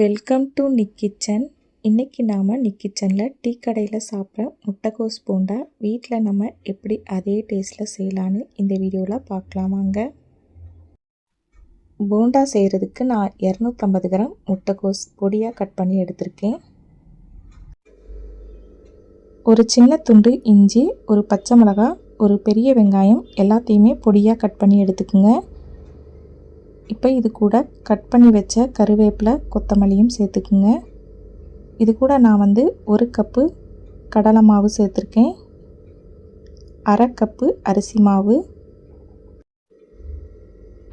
Welcome to Nick kitchen இன்றைக்கி நாம் நிக் கிச்சனில் டீ கடையில் சாப்பிட்ற முட்டைக்கோஸ் போண்டா வீட்டில் நம்ம எப்படி அதே டேஸ்ட்டில் செய்யலான்னு இந்த வீடியோவில் பார்க்கலாமாங்க போண்டா செய்கிறதுக்கு நான் இரநூத்தம்பது கிராம் முட்டைக்கோஸ் பொடியாக கட் பண்ணி எடுத்திருக்கேன். ஒரு சின்ன துண்டு இஞ்சி ஒரு பச்சை மிளகா ஒரு பெரிய வெங்காயம் எல்லாத்தையுமே பொடியாக கட் பண்ணி எடுத்துக்கோங்க. இப்போ இது கூட கட் பண்ணி வச்ச கருவேப்பிலை கொத்தமல்லியும் சேர்த்துக்குங்க. இது கூட நான் வந்து ஒரு கப்பு கடலை மாவு சேர்த்துருக்கேன். அரை கப்பு அரிசி மாவு.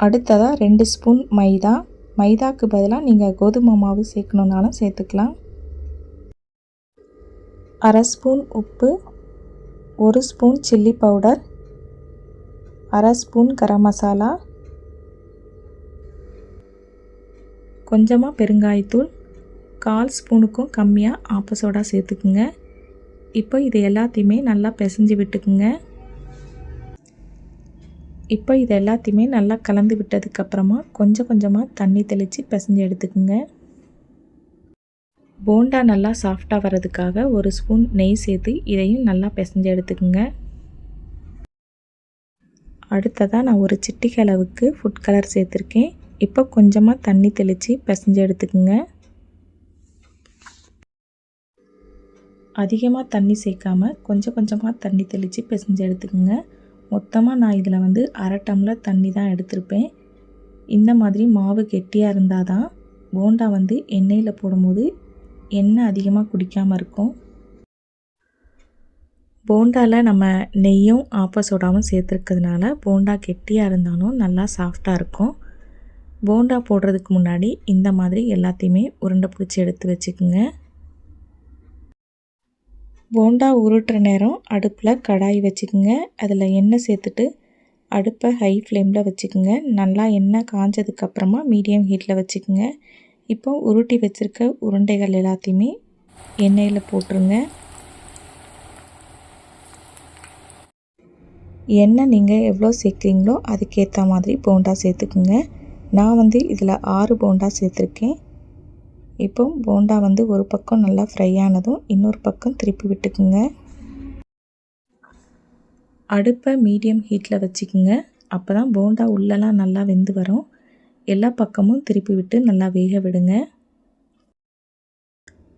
அடுத்ததாக ரெண்டு ஸ்பூன் மைதா. மைதாக்கு பதிலாக நீங்கள் கோதுமை மாவு சேர்க்கணுன்னாலும் சேர்த்துக்கலாம். அரை ஸ்பூன் உப்பு ஒரு ஸ்பூன் சில்லி பவுடர் அரை ஸ்பூன் கரம் மசாலா கொஞ்சமாக பெருங்காயத்தூள் கால் ஸ்பூனுக்கும் கம்மியாக ஆப்ப சோடா சேர்த்துக்குங்க. இப்போ இது எல்லாத்தையுமே நல்லா பிசைஞ்சு விட்டுக்குங்க. இப்போ இது எல்லாத்தையுமே நல்லா கலந்து விட்டதுக்கப்புறமா கொஞ்சம் கொஞ்சமாக தண்ணி தெளித்து பிசைஞ்சு எடுத்துக்குங்க. போண்டா நல்லா சாஃப்டாக வர்றதுக்காக ஒரு ஸ்பூன் நெய் சேர்த்து இதையும் நல்லா பிசைஞ்சு எடுத்துக்குங்க. அடுத்ததாக நான் ஒரு சிட்டிக்கு அளவுக்கு ஃபுட் கலர் சேர்த்துருக்கேன். இப்போ கொஞ்சமாக தண்ணி தெளித்து பிசைஞ்சு எடுத்துக்குங்க. அதிகமாக தண்ணி சேர்க்காமல் கொஞ்சம் கொஞ்சமாக தண்ணி தெளித்து பிசைஞ்சு எடுத்துக்கோங்க. மொத்தமாக நான் இதில் வந்து அரை டம்ளர் தண்ணி தான் எடுத்திருப்பேன். இந்த மாதிரி மாவு கெட்டியாக இருந்தால் தான் போண்டா வந்து எண்ணெயில் போடும்போது எண்ணெய் அதிகமாக குடிக்காமல் இருக்கும். போண்டாவில் நம்ம நெய்யும் ஆப்ப சோடாவும் சேர்த்துருக்கிறதுனால போண்டா கெட்டியாக இருந்தாலும் நல்லா சாஃப்டாக இருக்கும். போண்டா போடுறதுக்கு முன்னாடி இந்த மாதிரி எல்லாத்தையுமே உருண்டை பிடிச்சி எடுத்து வச்சுக்கோங்க. போண்டா உருட்டுற நேரம் அடுப்பில் கடாய் வச்சுக்கோங்க. அதில் எண்ணெய் சேர்த்துட்டு அடுப்பை ஹை ஃப்ளேமில் வச்சுக்கோங்க. நல்லா எண்ணெய் காஞ்சதுக்கப்புறமா மீடியம் ஹீட்டில் வச்சுக்கோங்க. இப்போ உருட்டி வச்சுருக்க உருண்டைகள் எல்லாத்தையுமே எண்ணெயில் போட்டுருங்க. எண்ணெய் நீங்கள் எவ்வளோ சேர்க்குறீங்களோ அதுக்கேற்ற மாதிரி போண்டா சேர்த்துக்குங்க. நான் வந்து இதில் ஆறு போண்டா சேர்த்துருக்கேன். இப்போ போண்டா வந்து ஒரு பக்கம் நல்லா ஃப்ரை ஆனதும் இன்னொரு பக்கம் திருப்பி விட்டுக்குங்க. அடுப்பை மீடியம் ஹீட்டில் வச்சுக்கோங்க. அப்போ தான் போண்டா உள்ளெல்லாம் நல்லா வெந்து வரும். எல்லா பக்கமும் திருப்பி விட்டு நல்லா வேக விடுங்க.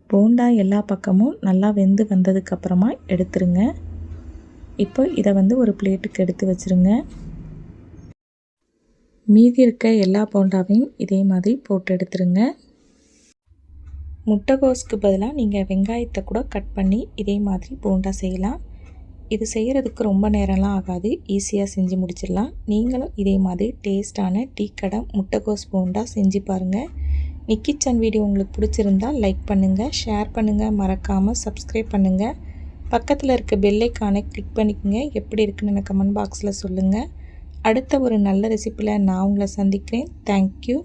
போண்டா எல்லா பக்கமும் நல்லா வெந்து வந்ததுக்கப்புறமா எடுத்துருங்க. இப்போ இதை வந்து ஒரு பிளேட்டுக்கு எடுத்து வச்சுருங்க. மீதி இருக்க எல்லா போண்டாவையும் இதே மாதிரி போட்டு எடுத்துருங்க. முட்டைகோஸ்க்கு பதிலாக நீங்கள் வெங்காயத்தை கூட கட் பண்ணி இதே மாதிரி போண்டா செய்யலாம். இது செய்கிறதுக்கு ரொம்ப நேரம்லாம் ஆகாது. ஈஸியாக செஞ்சு முடிச்சிடலாம். நீங்களும் இதே மாதிரி டேஸ்டான டீ கடை முட்டைகோஸ் போண்டா செஞ்சு பாருங்கள் நிக்கிச்சன் வீடியோ உங்களுக்கு பிடிச்சிருந்தா லைக் பண்ணுங்கள் ஷேர் பண்ணுங்கள் மறக்காமல் சப்ஸ்கிரைப் பண்ணுங்கள் பக்கத்தில் இருக்க பெல்லைக்கானை கிளிக் பண்ணிக்கோங்க. எப்படி இருக்குன்னு எனக்கு கமெண்ட் பாக்ஸில் சொல்லுங்கள் அடுத்த ஒரு நல்ல ரெசிப்பியில் நான் உங்களை சந்திக்கிறேன். தேங்க்யூ